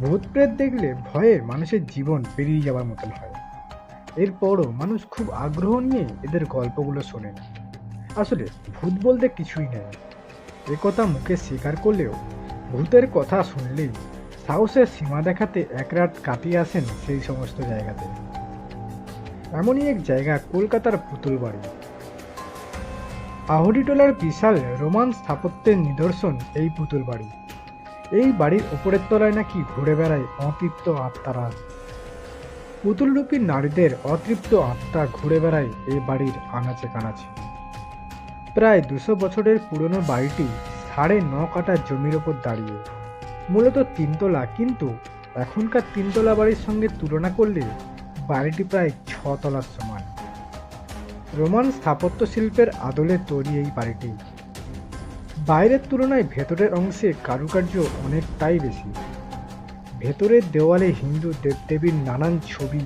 ভূত প্রেত দেখলে ভয়ে মানুষের জীবন পেরিয়ে যাওয়ার মতন হয়। এরপরও মানুষ খুব আগ্রহ নিয়ে এদের গল্পগুলো শোনেন আসলে ভূত বলতে কিছুই নেই। একথা মুখে স্বীকার করলেও ভূতের কথা শুনলেই সাহসের সীমা দেখাতে এক রাত কাটিয়ে আসেন সেই সমস্ত জায়গাতে। এমনই এক জায়গা, কলকাতার পুতুল বাড়ি। আহরিটোলার বিশাল রোমান স্থাপত্যের নিদর্শন এই পুতুল বাড়ি। এই বাড়ির উপরের তলায় নাকি ঘুরে বেড়ায় অতৃপ্ত আত্মারা। পুতুলরূপী নারীদের অতৃপ্ত আত্মা ঘুরে বেড়ায় এই বাড়ির আনাচে কানাচে প্রায় দুশো বছরের পুরনো বাড়িটি সাড়ে ন কাটা জমির ওপর দাঁড়িয়ে। মূলত তিনতলা, কিন্তু এখনকার তিনতলা বাড়ির সঙ্গে তুলনা করলে বাড়িটি প্রায় ছতলার সমান। রোমান স্থাপত্য শিল্পের আদলে তৈরি এই বাড়িটি। বাইরের তুলনায় ভেতরের অংশে কারুকার্য অনেকটাই বেশি। ভেতরের দেওয়ালে হিন্দু দেবদেবীর নানান ছবি,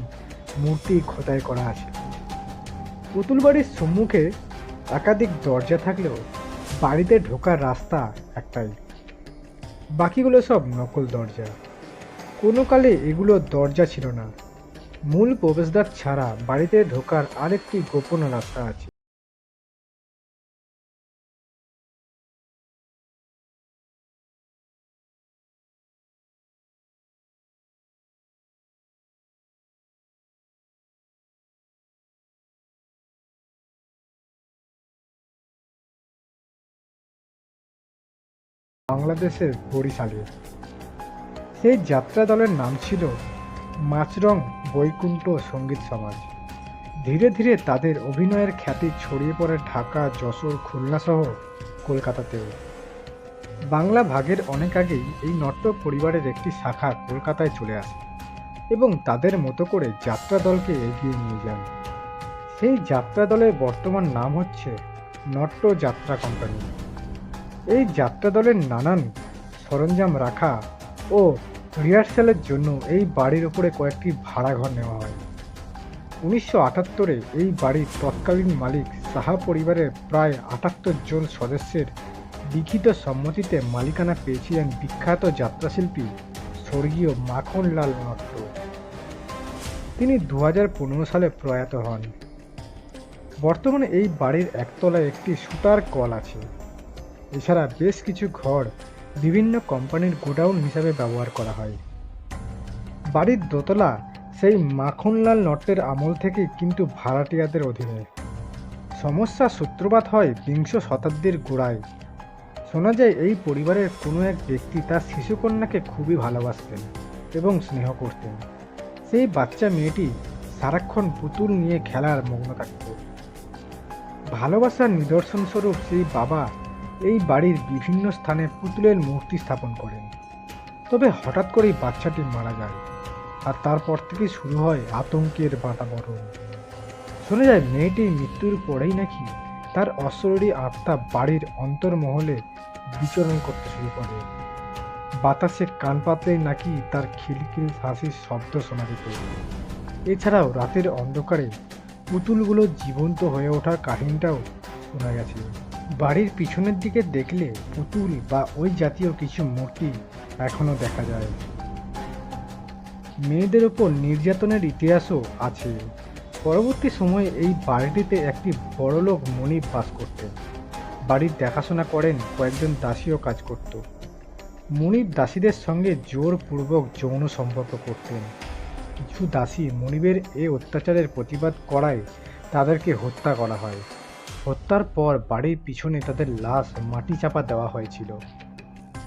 মূর্তি খোদাই করা আছে। পুতুল বাড়ির সম্মুখে একাধিক দরজা থাকলেও বাড়িতে ঢোকার রাস্তা একটাই। বাকিগুলো সব নকল দরজা। কোনো কালে এগুলো দরজা ছিল না। মূল প্রবেশদ্বার ছাড়া বাড়িতে ঢোকার আরেকটি গোপন রাস্তা আছে। বাংলাদেশের বরিশালে সেই যাত্রা দলের নাম ছিল মাছরং বৈকুণ্ঠ সংগীত সমাজ। ধীরে ধীরে তাদের অভিনয়ের খ্যাতি ছড়িয়ে পড়ে ঢাকা, যশোর খুলনা সহ কলকাতাতেও। বাংলা ভাগের অনেক আগেই এই নট্য পরিবারের একটি শাখা কলকাতায় চলে আসে এবং তাদের মতো করে যাত্রা দলকে এগিয়ে নিয়ে যান সেই যাত্রা দলের বর্তমান নাম হচ্ছে নট্য যাত্রা কোম্পানি। এই যাত্রা দলের নানান সরঞ্জাম রাখা ও রিহার্সালের জন্য এই বাড়ির উপরে কয়েকটি ভাড়া ঘর নেওয়া হয়। উনিশশো আটাত্তরে এই বাড়ির তৎকালীন মালিক সাহা পরিবারের প্রায় আটাত্তর জন সদস্যের লিখিত সম্মতিতে মালিকানা পেয়েছিলেন বিখ্যাত যাত্রাশিল্পী স্বর্গীয় মাখনলাল নট্ট তিনি দু হাজার পনেরো সালে প্রয়াত হন। বর্তমানে এই বাড়ির একতলায় একটি সুতার কল আছে। এছাড়া বেশ কিছু ঘর বিভিন্ন কোম্পানির গোডাউন হিসাবে ব্যবহার করা হয়। বাড়ির দোতলা সেই মাখনলাল নটের আমল থেকে কিন্তু ভাড়াটিয়াদের অধীনে। সমস্যা সূত্রপাত হয় বিংশ শতাব্দীর গোড়ায়। শোনা যায় এই পরিবারের কোনো এক ব্যক্তি তার শিশুকন্যাকে খুবই ভালোবাসতেন এবং স্নেহ করতেন। সেই বাচ্চা মেয়েটি সারাক্ষণ পুতুল নিয়ে খেলার মগ্ন থাকত। ভালোবাসার নিদর্শনস্বরূপ সেই বাবা এই বাড়ির বিভিন্ন স্থানে পুতুলের মূর্তি স্থাপন করেন। তবে হঠাৎ করেই বাচ্চাটি মারা যায় আর তারপর থেকে শুরু হয় আতঙ্কের বাতাবরণ। শোনা যায়, মেয়েটির মৃত্যুর পরেই নাকি তার অশ্বরী আত্মা বাড়ির অন্তর্মহলে বিচরণ করতে শুরু করে। বাতাসে কান পাতলেই নাকি তার খিলখিল হাসির শব্দ শোনা যেত। এছাড়াও রাতের অন্ধকারে পুতুলগুলো জীবন্ত হয়ে ওঠার কাহিনীটাও শোনা গেছে। বাড়ির পিছনের দিকে দেখলে পুতুল বা ওই জাতীয় কিছু মূর্তি এখনও দেখা যায়। মেয়েদের ওপর নির্যাতনের ইতিহাসও আছে। পরবর্তী সময়ে এই বাড়িটিতে একটি বড়লোক মনিব বাস করতেন বাড়ির দেখাশোনা করেন কয়েকজন দাসীও কাজ করত। মনিব দাসীদের সঙ্গে জোরপূর্বক যৌন সম্পর্ক করতেন। কিছু দাসী মনিবের এ অত্যাচারের প্রতিবাদ করায় তাদেরকে হত্যা করা হয়। হত্যার পর বাড়ির পিছনে তাদের লাশ মাটি চাপা দেওয়া হয়েছিল।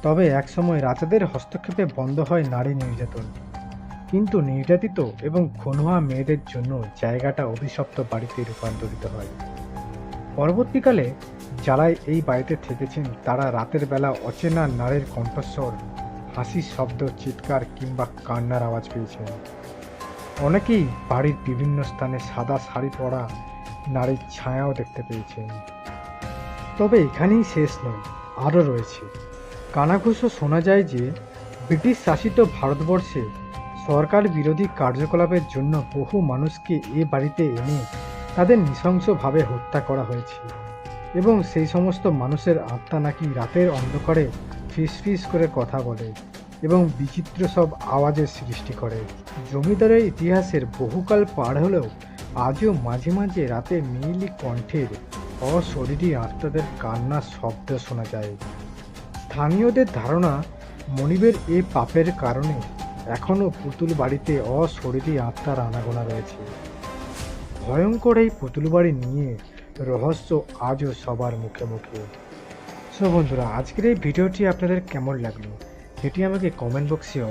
তবে একসময় রাজাদের হস্তক্ষেপে বন্ধ হয় নারী নির্যাতন। কিন্তু নির্যাতিত এবং খনুয়া মেয়েদের জন্য জায়গাটা অভিশপ্ত বাড়িতে রূপান্তরিত হয়। পরবর্তীকালে যারাই এই বাড়িতে থেকেছেন, তারা রাতের বেলা অচেনা নারীর কণ্ঠস্বর হাসির শব্দ, চিৎকার কিংবা কান্নার আওয়াজ পেয়েছেন। অনেকেই বাড়ির বিভিন্ন স্থানে সাদা শাড়ি পরা নারীর ছায়াও দেখতে পেয়েছেন তবে এখানেই শেষ নয়, আরও রয়েছে। কানাঘুষো শোনা যায় যে, ব্রিটিশ শাসিত ভারতবর্ষে সরকার বিরোধী কার্যকলাপের জন্য বহু মানুষকে এ বাড়িতে এনে তাদের নৃশংসভাবে হত্যা করা হয়েছে এবং সেই সমস্ত মানুষের আত্মা নাকি রাতের অন্ধকারে ফিস ফিস করে কথা বলে এবং বিচিত্র সব আওয়াজের সৃষ্টি করে। জমিদারের ইতিহাসের বহুকাল পার হলেও আজও মাঝে মাঝে রাতে নীলি কণ্ঠের অশরীরী আত্মাদের কান্নার শব্দ শোনা যায়। স্থানীয়দের ধারণা, মনিবের এ পাপের কারণে এখনও পুতুল বাড়িতে অশরীরী আত্মার আনাগোনা রয়েছে। ভয়ঙ্কর এই পুতুল বাড়ি নিয়ে রহস্য আজও সবার মুখে মুখে। সো বন্ধুরা, আজকের এই ভিডিওটি আপনাদের কেমন লাগল? সেটি আমাকে কমেন্ট বক্সে